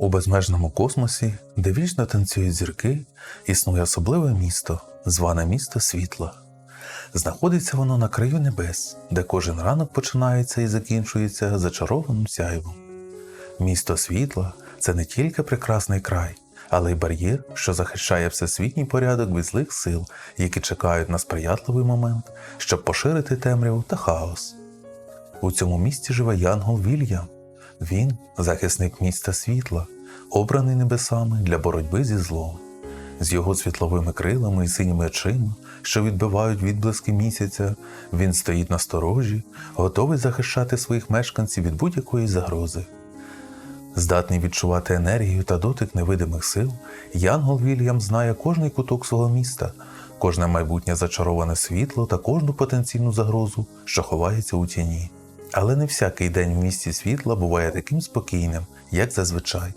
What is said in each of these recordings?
У безмежному космосі, де вічно танцюють зірки, існує особливе місто, зване місто світла. Знаходиться воно на краю небес, де кожен ранок починається і закінчується зачарованим сяйвом. Місто світла це не тільки прекрасний край, але й бар'єр, що захищає всесвітній порядок від злих сил, які чекають на сприятливий момент, щоб поширити темряву та хаос. У цьому місті живе Янгол Вільям. Він захисник міста світла, обраний небесами для боротьби зі злом. З його світловими крилами і синіми очима, що відбивають відблиски місяця, він стоїть на сторожі, готовий захищати своїх мешканців від будь-якої загрози. Здатний відчувати енергію та дотик невидимих сил, Янгол Вільям знає кожний куток свого міста, кожне майбутнє зачароване світло та кожну потенційну загрозу, що ховається у тіні. Але не всякий день в місті світла буває таким спокійним, як зазвичай.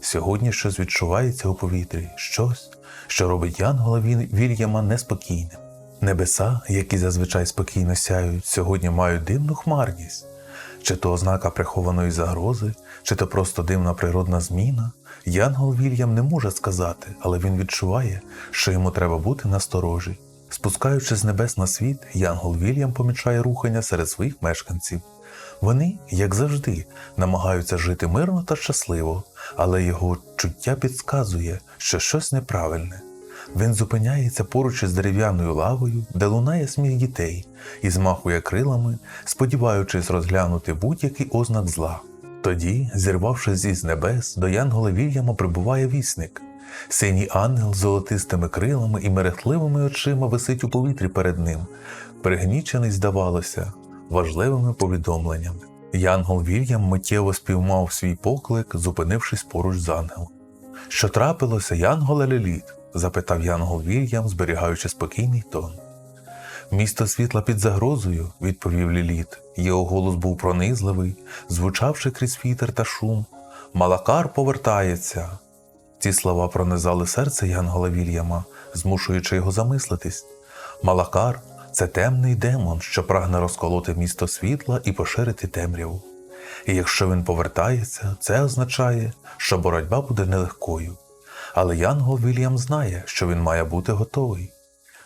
Сьогодні щось відчувається у повітрі, щось, що робить Янгола Вільяма неспокійним. Небеса, які зазвичай спокійно сяють, сьогодні мають дивну хмарність. Чи то ознака прихованої загрози, чи то просто дивна природна зміна. Янгол Вільям не може сказати, але він відчуває, що йому треба бути насторожі. Спускаючись з небес на світ, Янгол Вільям помічає рухання серед своїх мешканців. Вони, як завжди, намагаються жити мирно та щасливо, але його чуття підказує, що щось неправильне. Він зупиняється поруч із дерев'яною лавою, де лунає сміх дітей, і змахує крилами, сподіваючись розглянути будь-який ознак зла. Тоді, зірвавшись із небес, до Янгола Вільяма прибуває вісник. Синій ангел з золотистими крилами і мерехтливими очима висить у повітрі перед ним, пригнічений, здавалося, важливими повідомленнями. Янгол Вільям миттєво спіймав свій поклик, зупинившись поруч з ангелом. Що трапилося, Янголе Леліт? запитав Янгол Вільям, зберігаючи спокійний тон. Місто світла під загрозою, відповів Ліліт. Його голос був пронизливий, звучавши крізь вітер та шум. Малакар повертається. Ці слова пронизали серце Янгола Вільяма, змушуючи його замислитись. Малакар це темний демон, що прагне розколоти місто світла і поширити темряву. І якщо він повертається, це означає, що боротьба буде нелегкою. Але Янгол Вільям знає, що він має бути готовий.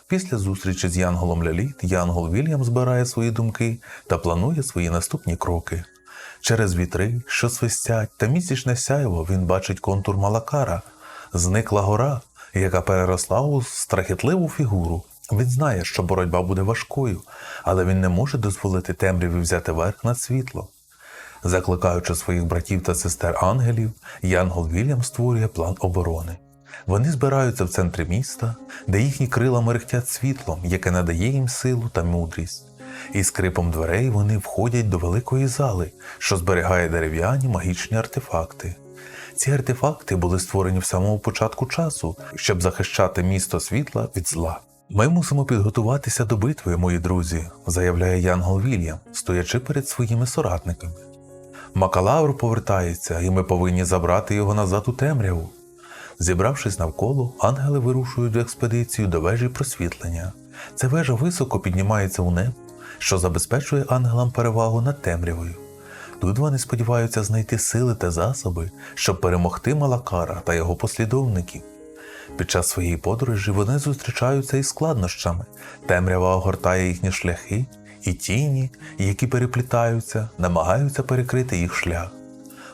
Після зустрічі з Янголом Ляліт Янгол Вільям збирає свої думки та планує свої наступні кроки. Через вітри, що свистять, та місячне сяйво він бачить контур Малакара. Зникла гора, яка переросла у страхітливу фігуру. Він знає, що боротьба буде важкою, але він не може дозволити темряві взяти верх над світлом. Закликаючи своїх братів та сестер ангелів, Янгол Вільям створює план оборони. Вони збираються в центрі міста, де їхні крила мерехтять світлом, яке надає їм силу та мудрість. І скрипом дверей вони входять до великої зали, що зберігає дерев'яні магічні артефакти. Ці артефакти були створені в самому початку часу, щоб захищати місто світла від зла. Ми мусимо підготуватися до битви, мої друзі, заявляє Янгол Вільям, стоячи перед своїми соратниками. Макалавр повертається, і ми повинні забрати його назад у темряву. Зібравшись навколо, ангели вирушують в експедицію до вежі просвітлення. Ця вежа високо піднімається у небо, що забезпечує ангелам перевагу над темрявою. Тут вони сподіваються знайти сили та засоби, щоб перемогти Малакара та його послідовників. Під час своєї подорожі вони зустрічаються із складнощами. Темрява огортає їхні шляхи, і тіні, які переплітаються, намагаються перекрити їх шлях.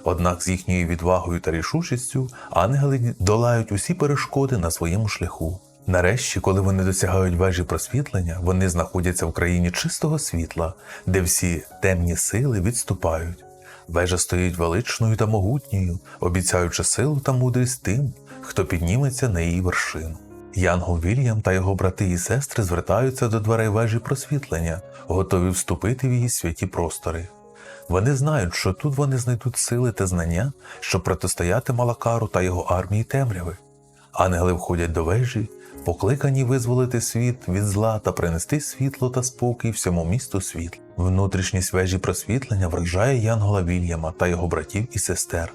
Однак з їхньою відвагою та рішучістю ангели долають усі перешкоди на своєму шляху. Нарешті, коли вони досягають вежі просвітлення, вони знаходяться в країні чистого світла, де всі темні сили відступають. Вежа стоїть величною та могутньою, обіцяючи силу та мудрість тим, хто підніметься на її вершину. Янгол Вільям та його брати і сестри звертаються до дверей вежі просвітлення, готові вступити в її святі простори. Вони знають, що тут вони знайдуть сили та знання, щоб протистояти Малакару та його армії темряви. Ангели входять до вежі, покликані визволити світ від зла та принести світло та спокій всьому місту світла. Внутрішність вежі просвітлення вражає Янгола Вільяма та його братів і сестер.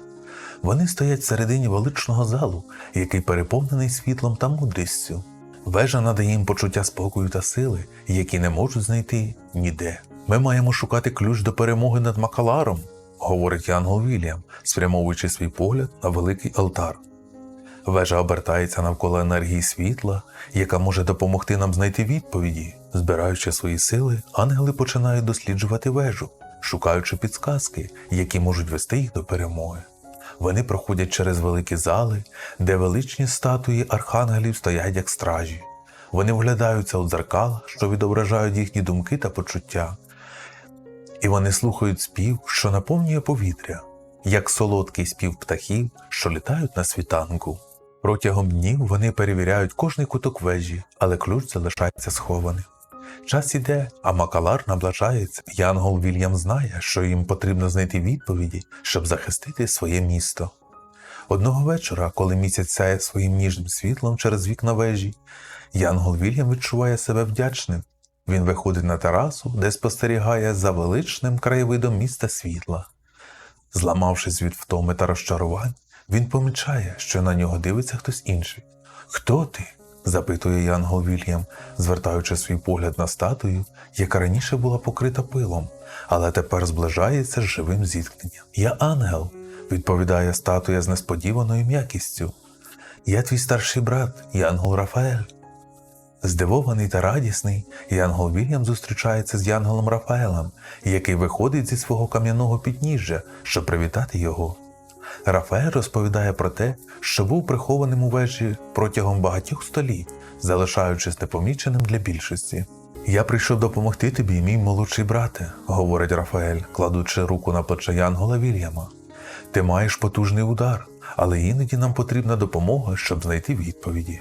Вони стоять всередині величного залу, який переповнений світлом та мудрістю. Вежа надає їм почуття спокою та сили, які не можуть знайти ніде. Ми маємо шукати ключ до перемоги над Макаларом, говорить Янгол Вільям, спрямовуючи свій погляд на великий алтар. Вежа обертається навколо енергії світла, яка може допомогти нам знайти відповіді. Збираючи свої сили, ангели починають досліджувати вежу, шукаючи підсказки, які можуть вести їх до перемоги. Вони проходять через великі зали, де величні статуї архангелів стоять як стражі. Вони вглядаються у дзеркала, що відображають їхні думки та почуття. І вони слухають спів, що наповнює повітря, як солодкий спів птахів, що літають на світанку. Протягом днів вони перевіряють кожний куток вежі, але ключ залишається схованим. Час іде, а Макалар наближається. Янгол Вільям знає, що їм потрібно знайти відповіді, щоб захистити своє місто. Одного вечора, коли місяць сяє своїм ніжним світлом через вікна вежі, Янгол Вільям відчуває себе вдячним. Він виходить на терасу, де спостерігає за величним краєвидом міста світла. Зламавшись від втоми та розчарувань, він помічає, що на нього дивиться хтось інший. Хто ти? Запитує Янгол Вільям, звертаючи свій погляд на статую, яка раніше була покрита пилом, але тепер зближається з живим зіткненням. Я ангел, відповідає статуя з несподіваною м'якістю. Я твій старший брат, Янгол Рафаель. Здивований та радісний, Янгол Вільям зустрічається з Янголом Рафаелем, який виходить зі свого кам'яного підніжжя, щоб привітати його. Рафаель розповідає про те, що був прихованим у вежі протягом багатьох століть, залишаючись непоміченим для більшості. Я прийшов допомогти тобі, мій молодший брате, говорить Рафаель, кладучи руку на плече Янгола Вільяма. Ти маєш потужний удар, але іноді нам потрібна допомога, щоб знайти відповіді.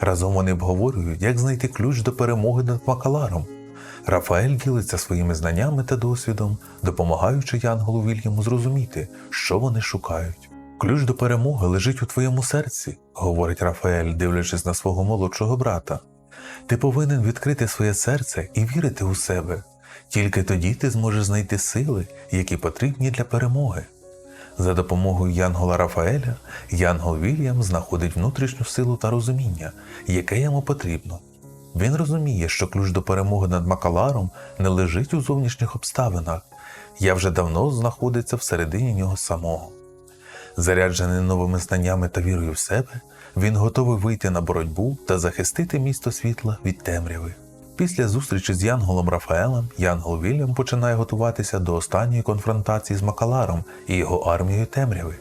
Разом вони обговорюють, як знайти ключ до перемоги над Макаларом. Рафаель ділиться своїми знаннями та досвідом, допомагаючи Янголу Вільяму зрозуміти, що вони шукають. Ключ до перемоги лежить у твоєму серці, говорить Рафаель, дивлячись на свого молодшого брата. Ти повинен відкрити своє серце і вірити у себе. Тільки тоді ти зможеш знайти сили, які потрібні для перемоги. За допомогою Янгола Рафаеля Янгол Вільям знаходить внутрішню силу та розуміння, яке йому потрібно. Він розуміє, що ключ до перемоги над Макаларом не лежить у зовнішніх обставинах, я вже давно знаходиться всередині нього самого. Заряджений новими знаннями та вірою в себе, він готовий вийти на боротьбу та захистити місто світла від темряви. Після зустрічі з Янголом Рафаелем Янгол Вільям починає готуватися до останньої конфронтації з Макаларом і його армією темряви.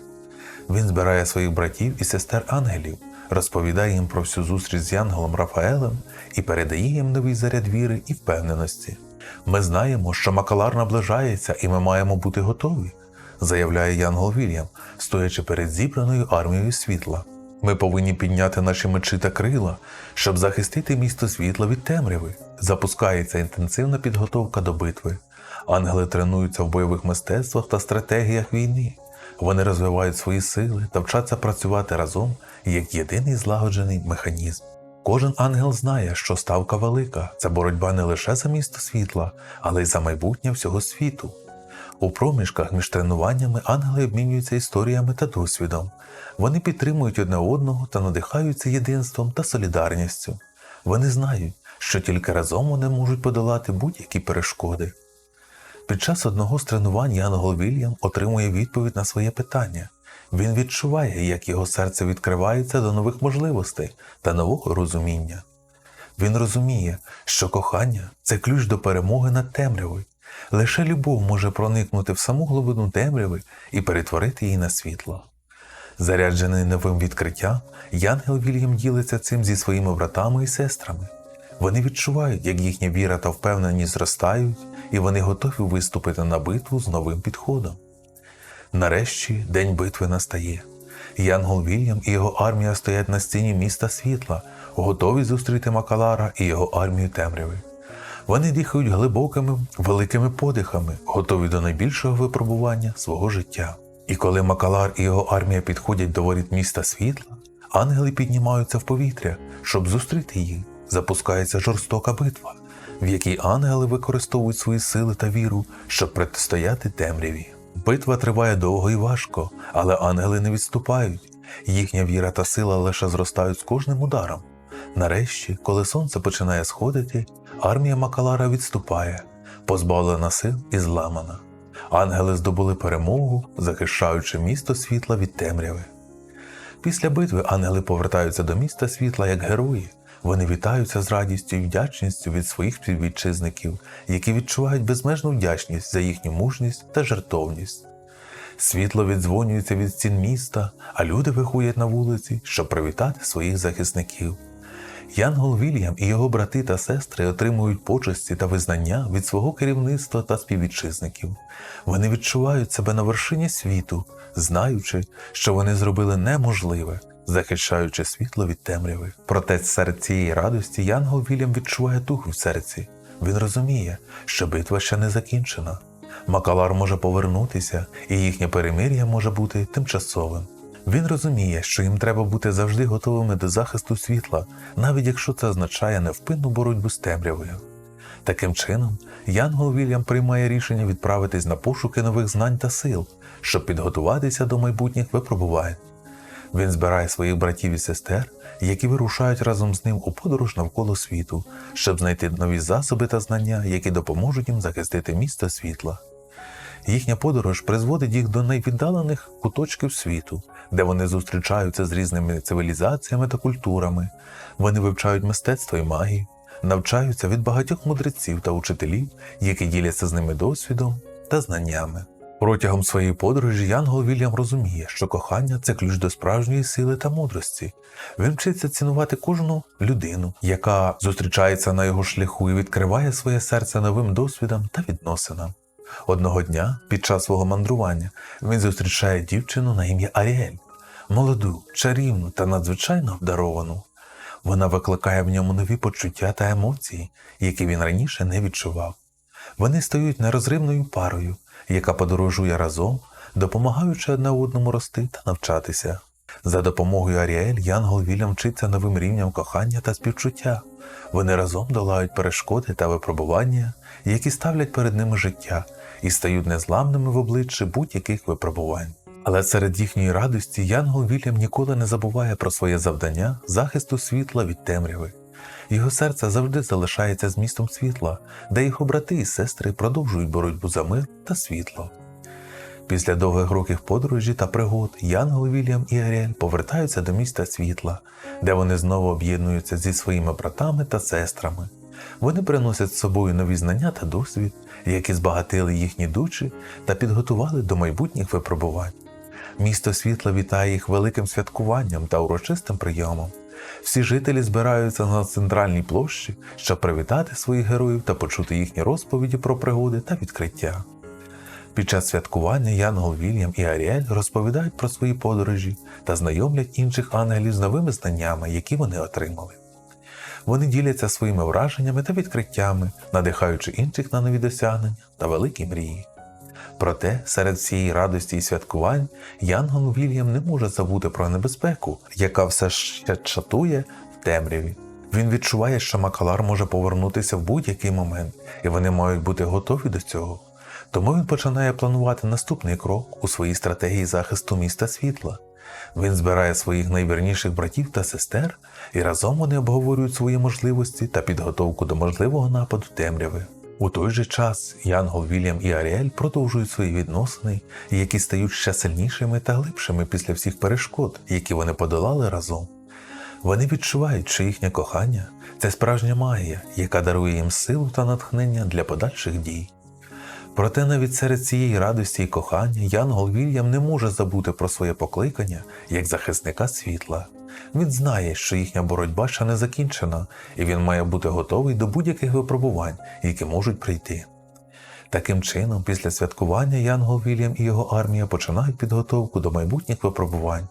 Він збирає своїх братів і сестер ангелів, розповідає їм про всю зустріч з Янголом Рафаелем і передає їм новий заряд віри і впевненості. Ми знаємо, що Макалар наближається, і ми маємо бути готові, заявляє Янгол Вільям, стоячи перед зібраною армією світла. Ми повинні підняти наші мечі та крила, щоб захистити місто світла від темряви. Запускається інтенсивна підготовка до битви. Ангели тренуються в бойових мистецтвах та стратегіях війни. Вони розвивають свої сили та вчаться працювати разом як єдиний злагоджений механізм. Кожен ангел знає, що ставка велика це боротьба не лише за місто світла, але й за майбутнє всього світу. У проміжках між тренуваннями ангели обмінюються історіями та досвідом. Вони підтримують одне одного та надихаються єдинством та солідарністю. Вони знають, що тільки разом вони можуть подолати будь-які перешкоди. Під час одного з тренувань Янгол Вільям отримує відповідь на своє питання. Він відчуває, як його серце відкривається до нових можливостей та нового розуміння. Він розуміє, що кохання це ключ до перемоги над темрявою. Лише любов може проникнути в саму глибину темряви і перетворити її на світло. Заряджений новим відкриттям, Янгел Вільям ділиться цим зі своїми братами і сестрами. Вони відчувають, як їхня віра та впевненість зростають, і вони готові виступити на битву з новим підходом. Нарешті день битви настає. Янгол Вільям і його армія стоять на стіні міста світла, готові зустріти Макалара і його армію темряви. Вони дихають глибокими, великими подихами, готові до найбільшого випробування свого життя. І коли Макалар і його армія підходять до воріт міста світла, ангели піднімаються в повітря, щоб зустріти їх. Запускається жорстока битва, в якій ангели використовують свої сили та віру, щоб протистояти темряві. Битва триває довго і важко, але ангели не відступають. Їхня віра та сила лише зростають з кожним ударом. Нарешті, коли сонце починає сходити, армія Макалара відступає, позбавлена сил і зламана. ангели здобули перемогу, захищаючи місто світла від темряви. Після битви ангели повертаються до міста світла як герої. Вони вітаються з радістю і вдячністю від своїх співвітчизників, які відчувають безмежну вдячність за їхню мужність та жертовність. Світло віддзвонюється від стін міста, а люди виходять на вулиці, щоб привітати своїх захисників. Янгол Вільям і його брати та сестри отримують почесті та визнання від свого керівництва та співвітчизників. Вони відчувають себе на вершині світу, знаючи, що вони зробили неможливе, захищаючи світло від темряви. Проте серед цієї радості Янгол Вільям відчуває тугу в серці. Він розуміє, що битва ще не закінчена. Макалар може повернутися, і їхнє перемир'я може бути тимчасовим. Він розуміє, що їм треба бути завжди готовими до захисту світла, навіть якщо це означає невпинну боротьбу з темрявою. Таким чином, Янгол Вільям приймає рішення відправитись на пошуки нових знань та сил, щоб підготуватися до майбутніх випробувань. Він збирає своїх братів і сестер, які вирушають разом з ним у подорож навколо світу, щоб знайти нові засоби та знання, які допоможуть їм захистити місто світла. Їхня подорож призводить їх до найвіддалених куточків світу, де вони зустрічаються з різними цивілізаціями та культурами. Вони вивчають мистецтво і магію, навчаються від багатьох мудреців та учителів, які діляться з ними досвідом та знаннями. Протягом своєї подорожі Янгол Вільям розуміє, що кохання це ключ до справжньої сили та мудрості. Він вчиться цінувати кожну людину, яка зустрічається на його шляху і відкриває своє серце новим досвідам та відносинам. Одного дня, під час свого мандрування, він зустрічає дівчину на ім'я Аріель, молоду, чарівну та надзвичайно обдаровану. Вона викликає в ньому нові почуття та емоції, які він раніше не відчував. Вони стають нерозривною парою, яка подорожує разом, допомагаючи одне одному рости та навчатися. За допомогою Аріель Янгол Вільям вчиться новим рівням кохання та співчуття. Вони разом долають перешкоди та випробування, які ставлять перед ними життя, і стають незламними в обличчі будь-яких випробувань. Але серед їхньої радості Янгол Вільям ніколи не забуває про своє завдання захисту світла від темряви. Його серце завжди залишається з містом світла, де його брати і сестри продовжують боротьбу за мир та світло. Після довгих років подорожі та пригод Янгол Вільям і Аріель повертаються до міста світла, де вони знову об'єднуються зі своїми братами та сестрами. Вони приносять з собою нові знання та досвід, які збагатили їхні душі та підготували до майбутніх випробувань. Місто світла вітає їх великим святкуванням та урочистим прийомом. Всі жителі збираються на центральній площі, щоб привітати своїх героїв та почути їхні розповіді про пригоди та відкриття. Під час святкування Янгол Вільям і Аріель розповідають про свої подорожі та знайомлять інших ангелів з новими знаннями, які вони отримали. Вони діляться своїми враженнями та відкриттями, надихаючи інших на нові досягнення та великі мрії. Проте серед всієї радості і святкувань Янгол Вільям не може забути про небезпеку, яка все ще чатує в темряві. Він відчуває, що Макалар може повернутися в будь-який момент, і вони мають бути готові до цього. Тому він починає планувати наступний крок у своїй стратегії захисту міста світла. Він збирає своїх найвірніших братів та сестер, і разом вони обговорюють свої можливості та підготовку до можливого нападу темряви. У той же час Янгол Вільям і Аріель продовжують свої відносини, які стають ще сильнішими та глибшими після всіх перешкод, які вони подолали разом. Вони відчувають, що їхнє кохання це справжня магія, яка дарує їм силу та натхнення для подальших дій. Проте навіть серед цієї радості і кохання Янгол Вільям не може забути про своє покликання як захисника світла. Він знає, що їхня боротьба ще не закінчена, і він має бути готовий до будь-яких випробувань, які можуть прийти. Таким чином, після святкування Янгол Вільям і його армія починають підготовку до майбутніх випробувань.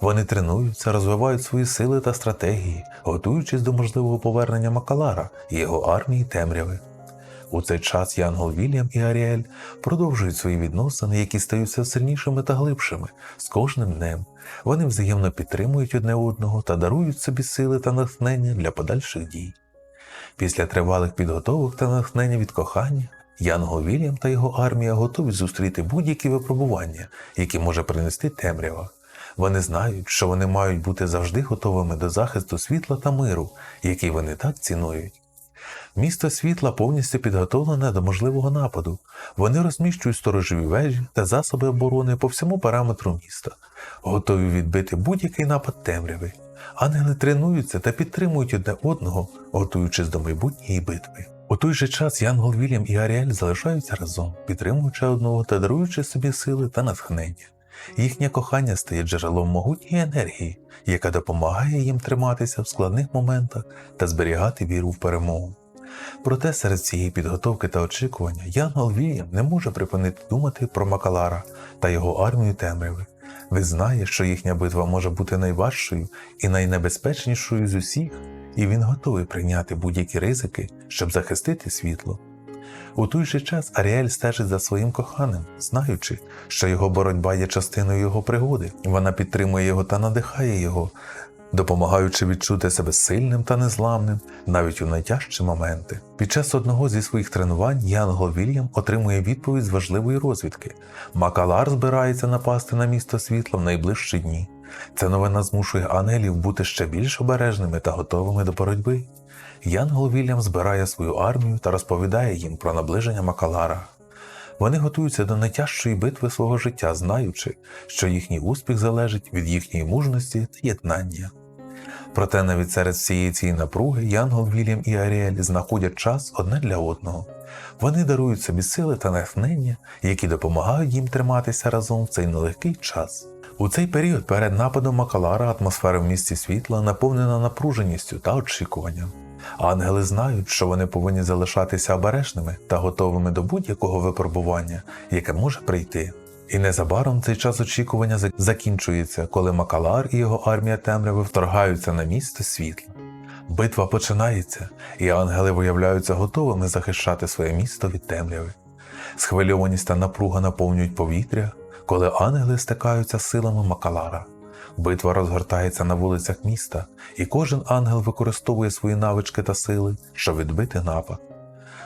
Вони тренуються, розвивають свої сили та стратегії, готуючись до можливого повернення Макалара і його армії темряви. У цей час Янгол Вільям і Аріель продовжують свої відносини, які стають все сильнішими та глибшими з кожним днем. Вони взаємно підтримують одне одного та дарують собі сили та натхнення для подальших дій. Після тривалих підготовок та натхнення від кохання, Янгол Вільям та його армія готові зустріти будь-які випробування, які може принести темрява. Вони знають, що вони мають бути завжди готовими до захисту світла та миру, який вони так цінують. Місто світла повністю підготовлене до можливого нападу. Вони розміщують сторожові вежі та засоби оборони по всьому параметру міста, готові відбити будь-який напад темряви. Ангели тренуються та підтримують одне одного, готуючись до майбутньої битви. У той же час Янгол Вільям і Аріель залишаються разом, підтримуючи одного та даруючи собі сили та натхнення. Їхнє кохання стає джерелом могутньої енергії, яка допомагає їм триматися в складних моментах та зберігати віру в перемогу. Проте серед цієї підготовки та очікування Янгол Вільям не може припинити думати про Макалара та його армію темряви. Він знає, що їхня битва може бути найважчою і найнебезпечнішою з усіх, і він готовий прийняти будь-які ризики, щоб захистити світло. У той же час Аріель стежить за своїм коханим, знаючи, що його боротьба є частиною його пригоди. Вона підтримує його та надихає його, допомагаючи відчути себе сильним та незламним навіть у найтяжчі моменти. Під час одного зі своїх тренувань Янгол Вільям отримує відповідь з важливої розвідки. Макалар збирається напасти на місто світла в найближчі дні. Ця новина змушує ангелів бути ще більш обережними та готовими до боротьби. Янгол Вільям збирає свою армію та розповідає їм про наближення Макалара. Вони готуються до найтяжчої битви свого життя, знаючи, що їхній успіх залежить від їхньої мужності та єднання. Проте навіть серед всієї цієї напруги Янгол Вільям і Аріель знаходять час одне для одного. Вони дарують собі сили та натхнення, які допомагають їм триматися разом в цей нелегкий час. У цей період перед нападом Макалара атмосфера в місті світла наповнена напруженістю та очікуванням. Ангели знають, що вони повинні залишатися обережними та готовими до будь-якого випробування, яке може прийти. І незабаром цей час очікування закінчується, коли Макалар і його армія темряви вторгаються на місто світла. Битва починається, і ангели виявляються готовими захищати своє місто від темряви. Схвильованість та напруга наповнюють повітря, коли ангели стикаються силами Макалара. Битва розгортається на вулицях міста, і кожен ангел використовує свої навички та сили, щоб відбити напад.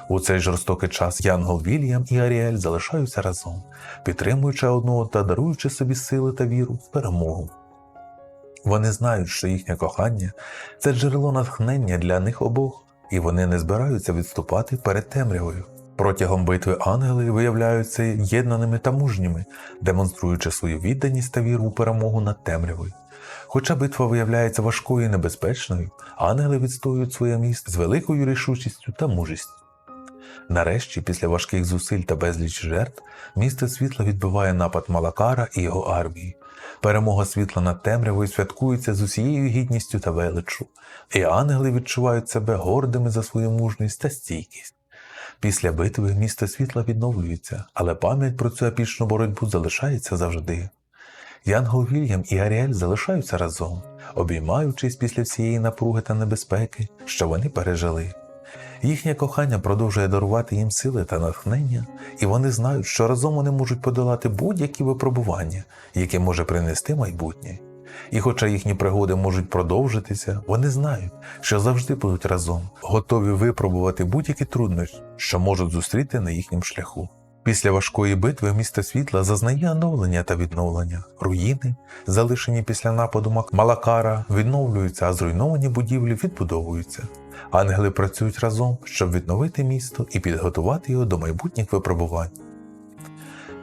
У цей жорстокий час Янгол Вільям і Аріель залишаються разом, підтримуючи одного та даруючи собі сили та віру в перемогу. Вони знають, що їхнє кохання це джерело натхнення для них обох, і вони не збираються відступати перед темрявою. Протягом битви ангели виявляються єднаними та мужніми, демонструючи свою відданість та віру у перемогу над темрявою. Хоча битва виявляється важкою і небезпечною, ангели відстоюють своє місце з великою рішучістю та мужістю. Нарешті, після важких зусиль та безліч жертв, місто світла відбиває напад Малакара і його армії. Перемога світла над темрявою святкується з усією гідністю та величчю, і ангели відчувають себе гордими за свою мужність та стійкість. Після битви місто світла відновлюється, але пам'ять про цю епічну боротьбу залишається завжди. Янгол Вільям і Аріель залишаються разом, обіймаючись після всієї напруги та небезпеки, що вони пережили. Їхнє кохання продовжує дарувати їм сили та натхнення, і вони знають, що разом вони можуть подолати будь-які випробування, які може принести майбутнє. І хоча їхні пригоди можуть продовжитися, вони знають, що завжди будуть разом, готові випробувати будь-які труднощі, що можуть зустріти на їхньому шляху. Після важкої битви місто світла зазнає оновлення та відновлення. Руїни, залишені після нападу Малакара, відновлюються, а зруйновані будівлі відбудовуються. Ангели працюють разом, щоб відновити місто і підготувати його до майбутніх випробувань.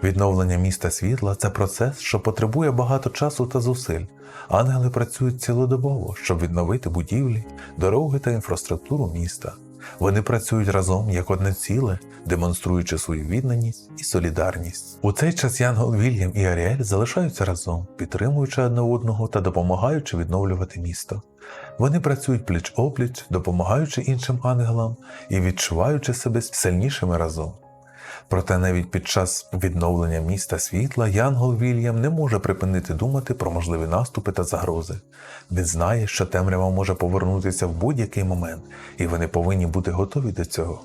Відновлення міста світла це процес, що потребує багато часу та зусиль. Ангели працюють цілодобово, щоб відновити будівлі, дороги та інфраструктуру міста. Вони працюють разом як одне ціле, демонструючи свою відданість і солідарність. У цей час Янгол Вільям і Аріель залишаються разом, підтримуючи одне одного та допомагаючи відновлювати місто. Вони працюють пліч опліч, допомагаючи іншим ангелам і відчуваючи себе сильнішими разом. Проте навіть під час відновлення міста світла Янгол Вільям не може припинити думати про можливі наступи та загрози. Він знає, що темрява може повернутися в будь-який момент, і вони повинні бути готові до цього.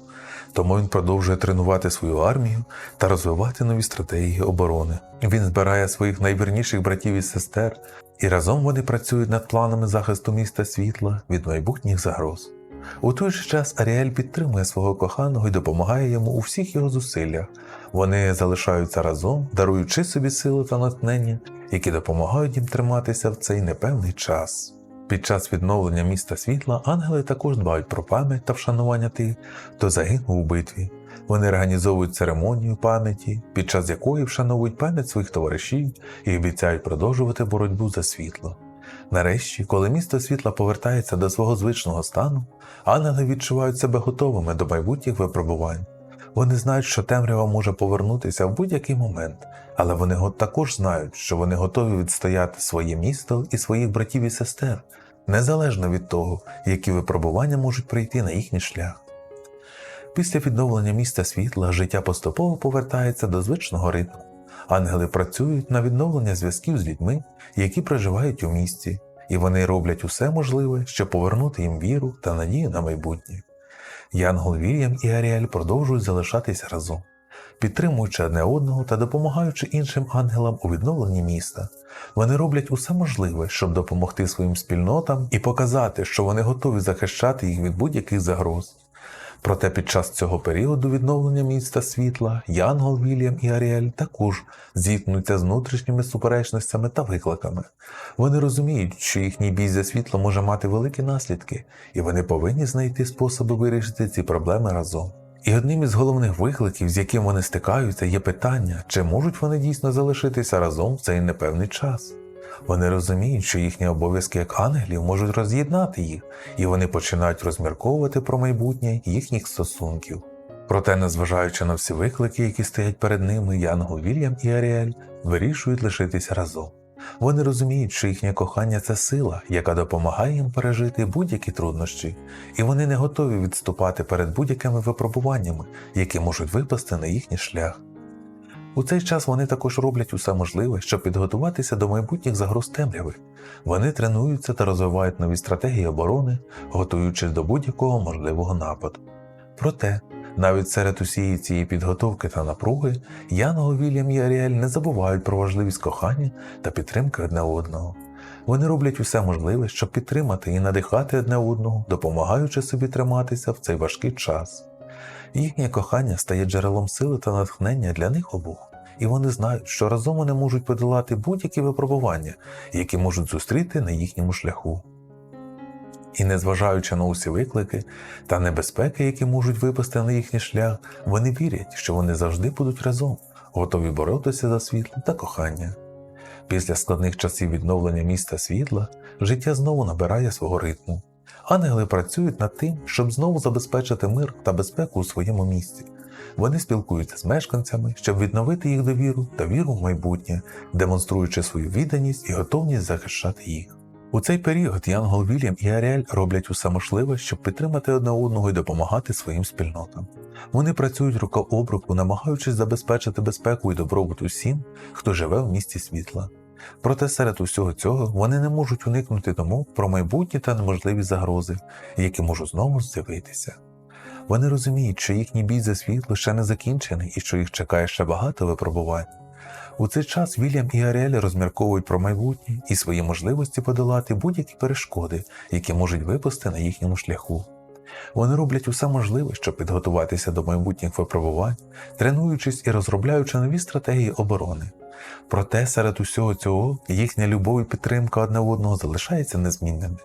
Тому він продовжує тренувати свою армію та розвивати нові стратегії оборони. Він збирає своїх найвірніших братів і сестер, і разом вони працюють над планами захисту міста світла від майбутніх загроз. У той же час Аріель підтримує свого коханого і допомагає йому у всіх його зусиллях. Вони залишаються разом, даруючи собі сили та натхнення, які допомагають їм триматися в цей непевний час. Під час відновлення міста світла ангели також дбають про пам'ять та вшанування тих, хто загинув у битві. Вони організовують церемонію пам'яті, під час якої вшановують пам'ять своїх товаришів і обіцяють продовжувати боротьбу за світло. Нарешті, коли місто світла повертається до свого звичного стану, ангели відчувають себе готовими до майбутніх випробувань. Вони знають, що темрява може повернутися в будь-який момент, але вони також знають, що вони готові відстояти своє місто і своїх братів і сестер, незалежно від того, які випробування можуть прийти на їхній шлях. Після відновлення міста світла життя поступово повертається до звичного ритму. Ангели працюють на відновлення зв'язків з людьми, які проживають у місті, і вони роблять усе можливе, щоб повернути їм віру та надію на майбутнє. Янгол Вільям і Аріель продовжують залишатися разом, підтримуючи одне одного та допомагаючи іншим ангелам у відновленні міста. Вони роблять усе можливе, щоб допомогти своїм спільнотам і показати, що вони готові захищати їх від будь-яких загроз. Проте під час цього періоду відновлення міста світла Янгол, Вільям і Аріель також зіткнуться з внутрішніми суперечностями та викликами. Вони розуміють, що їхній бій за світло може мати великі наслідки, і вони повинні знайти способи вирішити ці проблеми разом. І одним із головних викликів, з яким вони стикаються, є питання, чи можуть вони дійсно залишитися разом в цей непевний час. Вони розуміють, що їхні обов'язки як ангелів можуть роз'єднати їх, і вони починають розмірковувати про майбутнє їхніх стосунків. Проте, незважаючи на всі виклики, які стоять перед ними, Янгол Вільям і Аріель вирішують лишитися разом. Вони розуміють, що їхнє кохання це сила, яка допомагає їм пережити будь-які труднощі, і вони не готові відступати перед будь-якими випробуваннями, які можуть випасти на їхній шлях. У цей час вони також роблять усе можливе, щоб підготуватися до майбутніх загроз темряви. Вони тренуються та розвивають нові стратегії оборони, готуючись до будь-якого можливого нападу. Проте, навіть серед усієї цієї підготовки та напруги, Янгол, Вільям і Аріель не забувають про важливість кохання та підтримки одне одного. Вони роблять усе можливе, щоб підтримати і надихати одне одного, допомагаючи собі триматися в цей важкий час. Їхнє кохання стає джерелом сили та натхнення для них обох, і вони знають, що разом вони можуть подолати будь-які випробування, які можуть зустріти на їхньому шляху. І незважаючи на усі виклики та небезпеки, які можуть випасти на їхній шлях, вони вірять, що вони завжди будуть разом, готові боротися за світло та кохання. Після складних часів відновлення міста світла життя знову набирає свого ритму. Ангели працюють над тим, щоб знову забезпечити мир та безпеку у своєму місті. Вони спілкуються з мешканцями, щоб відновити їх довіру та віру в майбутнє, демонструючи свою відданість і готовність захищати їх. У цей період Янгол Вільям і Аріель роблять усе можливе, щоб підтримати одне одного і допомагати своїм спільнотам. Вони працюють рука об руку, намагаючись забезпечити безпеку і добробут усім, хто живе в місті світла. Проте серед усього цього вони не можуть уникнути думок про майбутні та неможливі загрози, які можуть знову з'явитися. Вони розуміють, що їхній бій за світло ще не закінчений і що їх чекає ще багато випробувань. У цей час Вільям і Аріель розмірковують про майбутнє і свої можливості подолати будь-які перешкоди, які можуть випасти на їхньому шляху. Вони роблять усе можливе, щоб підготуватися до майбутніх випробувань, тренуючись і розробляючи нові стратегії оборони. Проте серед усього цього їхня любов і підтримка одне одного залишаються незмінними.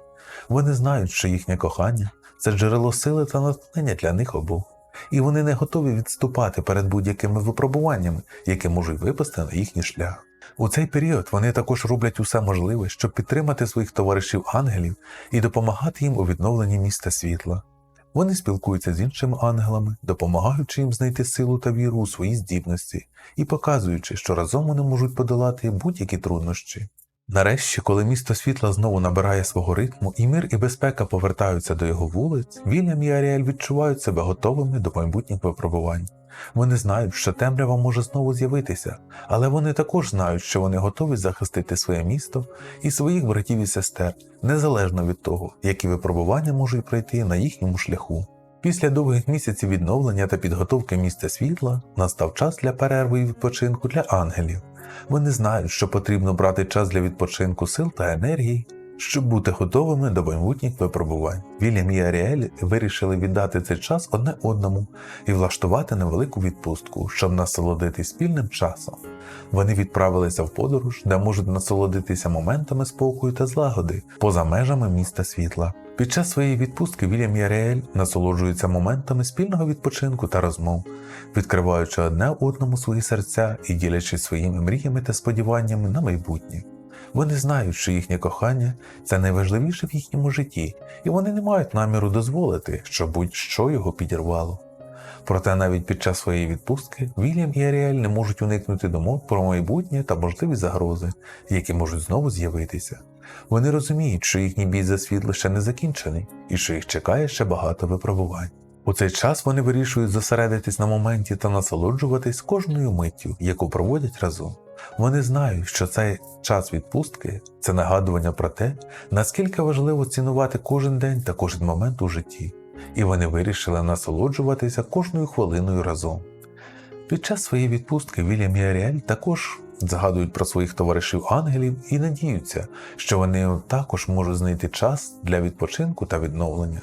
Вони знають, що їхнє кохання це джерело сили та натхнення для них обох, і вони не готові відступати перед будь-якими випробуваннями, які можуть випасти на їхній шлях. У цей період вони також роблять усе можливе, щоб підтримати своїх товаришів ангелів і допомагати їм у відновленні міста світла. Вони спілкуються з іншими ангелами, допомагаючи їм знайти силу та віру у свої здібності і показуючи, що разом вони можуть подолати будь-які труднощі. Нарешті, коли місто світла знову набирає свого ритму, і мир і безпека повертаються до його вулиць, Вільям і Аріель відчувають себе готовими до майбутніх випробувань. Вони знають, що темрява може знову з'явитися, але вони також знають, що вони готові захистити своє місто і своїх братів і сестер, незалежно від того, які випробування можуть пройти на їхньому шляху. Після довгих місяців відновлення та підготовки міста світла настав час для перерви і відпочинку для ангелів. Вони знають, що потрібно брати час для відпочинку сил та енергії, щоб бути готовими до майбутніх випробувань. Вільям і Аріель вирішили віддати цей час одне одному і влаштувати невелику відпустку, щоб насолодитись спільним часом. Вони відправилися в подорож, де можуть насолодитися моментами спокою та злагоди поза межами міста світла. Під час своєї відпустки Вільям і Аріель насолоджуються моментами спільного відпочинку та розмов, відкриваючи одне одному свої серця і ділячись своїми мріями та сподіваннями на майбутнє. Вони знають, що їхнє кохання це найважливіше в їхньому житті, і вони не мають наміру дозволити, щоб будь-що його підірвало. Проте навіть під час своєї відпустки Вільям і Аріель не можуть уникнути думок про майбутнє та можливі загрози, які можуть знову з'явитися. Вони розуміють, що їхній бій за світло ще не закінчений і що їх чекає ще багато випробувань. У цей час вони вирішують зосередитись на моменті та насолоджуватись кожною миттю, яку проводять разом. Вони знають, що цей час відпустки це нагадування про те, наскільки важливо цінувати кожен день та кожен момент у житті, і вони вирішили насолоджуватися кожною хвилиною разом. Під час своєї відпустки Вільям і також згадують про своїх товаришів ангелів і надіються, що вони також можуть знайти час для відпочинку та відновлення.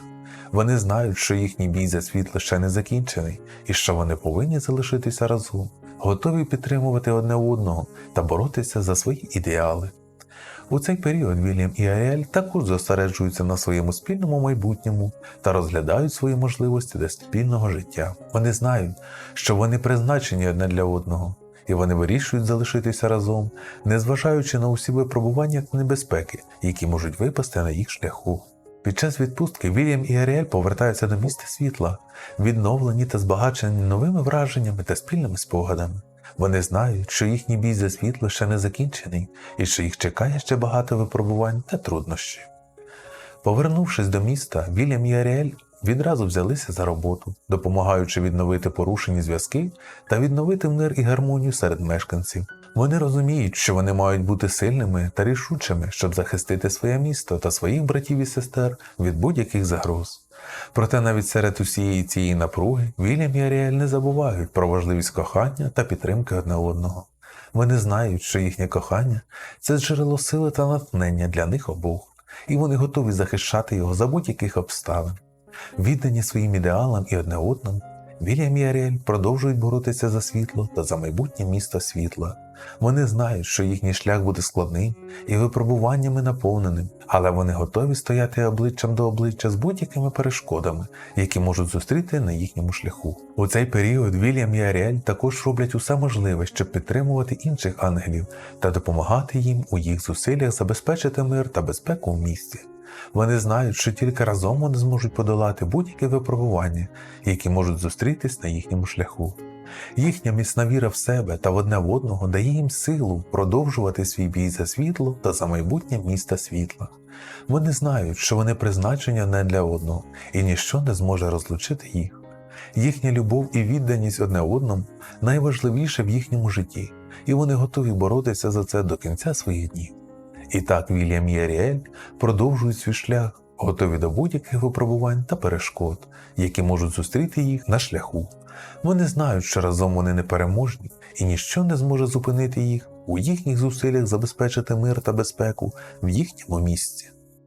Вони знають, що їхній бій за світло ще не закінчений, і що вони повинні залишитися разом, готові підтримувати одне одного та боротися за свої ідеали. У цей період Вільям і Аріель також зосереджуються на своєму спільному майбутньому та розглядають свої можливості для спільного життя. Вони знають, що вони призначені одне для одного, і вони вирішують залишитися разом, незважаючи на усі випробування та небезпеки, які можуть випасти на їх шляху. Під час відпустки Вільям і Аріель повертаються до міста світла, відновлені та збагачені новими враженнями та спільними спогадами. Вони знають, що їхній бій за світло ще не закінчений і що їх чекає ще багато випробувань та труднощів. Повернувшись до міста, Вільям і Аріель відразу взялися за роботу, допомагаючи відновити порушені зв'язки та відновити мир і гармонію серед мешканців. Вони розуміють, що вони мають бути сильними та рішучими, щоб захистити своє місто та своїх братів і сестер від будь-яких загроз. Проте навіть серед усієї цієї напруги Вільям і Аріель не забувають про важливість кохання та підтримки одне одного. Вони знають, що їхнє кохання це джерело сили та натхнення для них обох, і вони готові захищати його за будь-яких обставин. Віддані своїм ідеалам і одне одному, Вільям і Аріель продовжують боротися за світло та за майбутнє місто світла. Вони знають, що їхній шлях буде складним і випробуваннями наповненим, але вони готові стояти обличчям до обличчя з будь-якими перешкодами, які можуть зустріти на їхньому шляху. У цей період Вільям і Аріель також роблять усе можливе, щоб підтримувати інших ангелів та допомагати їм у їх зусиллях забезпечити мир та безпеку в місті. Вони знають, що тільки разом вони зможуть подолати будь-яке випробування, які можуть зустрітись на їхньому шляху. Їхня міцна віра в себе та в одне в одного дає їм силу продовжувати свій бій за світло та за майбутнє міста світла. Вони знають, що вони призначені не для одного, і ніщо не зможе розлучити їх. Їхня любов і відданість одне одному найважливіше в їхньому житті, і вони готові боротися за це до кінця своїх днів. І так Вільям і Аріель продовжують свій шлях, готові до будь-яких випробувань та перешкод, які можуть зустріти їх на шляху. Вони знають, що разом вони непереможні, і ніщо не зможе зупинити їх у їхніх зусиллях забезпечити мир та безпеку в їхньому місці.